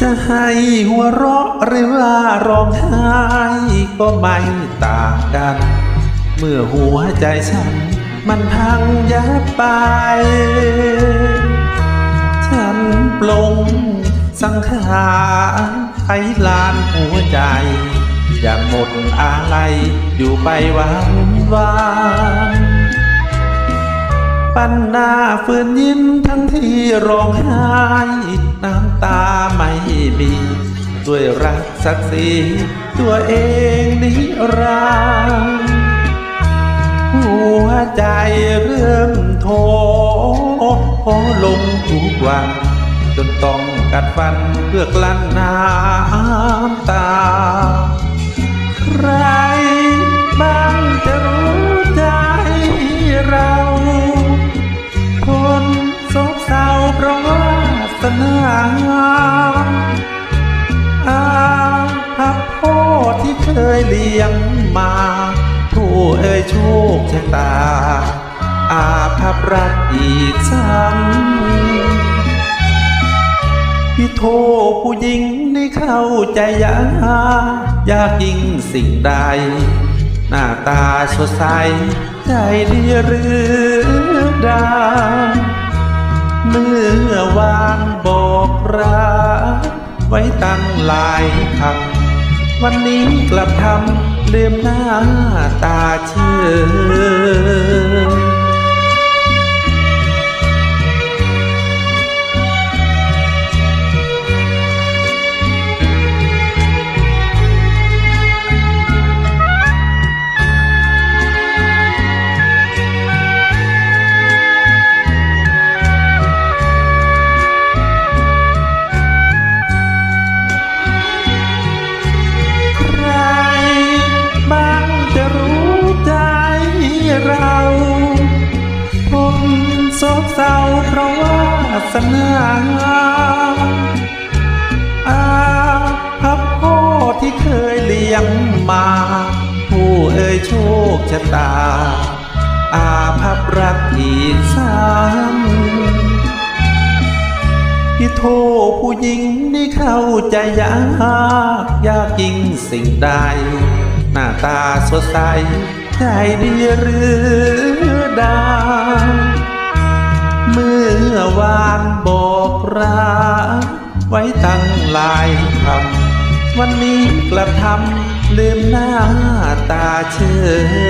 จะให้หัวเราะหรือว่าร้องไห้ก็ไม่ต่างกัน เมื่อหัวใจฉัน มันพังยับไป ฉันปลงสังขารไขลานหัวใจ อย่างหมดอาลัยอยู่ไปวันวาน ปั้นหน้าฝืนยิ้มทั้งที่ร้องไห้น้ำตาไม่มีด้วยรักศักดิ์ศรีตัวเองนิรันดร์หัวใจเริ่มโทโลงทุกวัน จนต้องกัดฟันเพื่อกลั้นน้ำตาใคร อาภัพพ่อที่เคยเลี้ยงมาผู้เอ่ยโชคชะตา อาภัพรักอีกซ้ำพี่โทผู้หญิงได้เข้าใจยากยากยิ่งสิ่งใด หน้าตาสดใส ใจดีหรือดาเมื่อวาน บอกรักไว้ตั้งหลายคำวันนี้กลับทำลืมหน้าตาเชื่อ เพราะว่าสนาอาพับพ่อที่เคยเลี้ยงมา ผู้เอ่ยโชคชะตา อาภัพรักอีกซ้ำที่โทผู้หญิงนี่เข้าใจยากยากยิ่งสิ่งใด หน้าตาสดใสใจดีหรือ ราไว้ตั้งลายคำวันนี้กระทำลืมหน้าตาเชย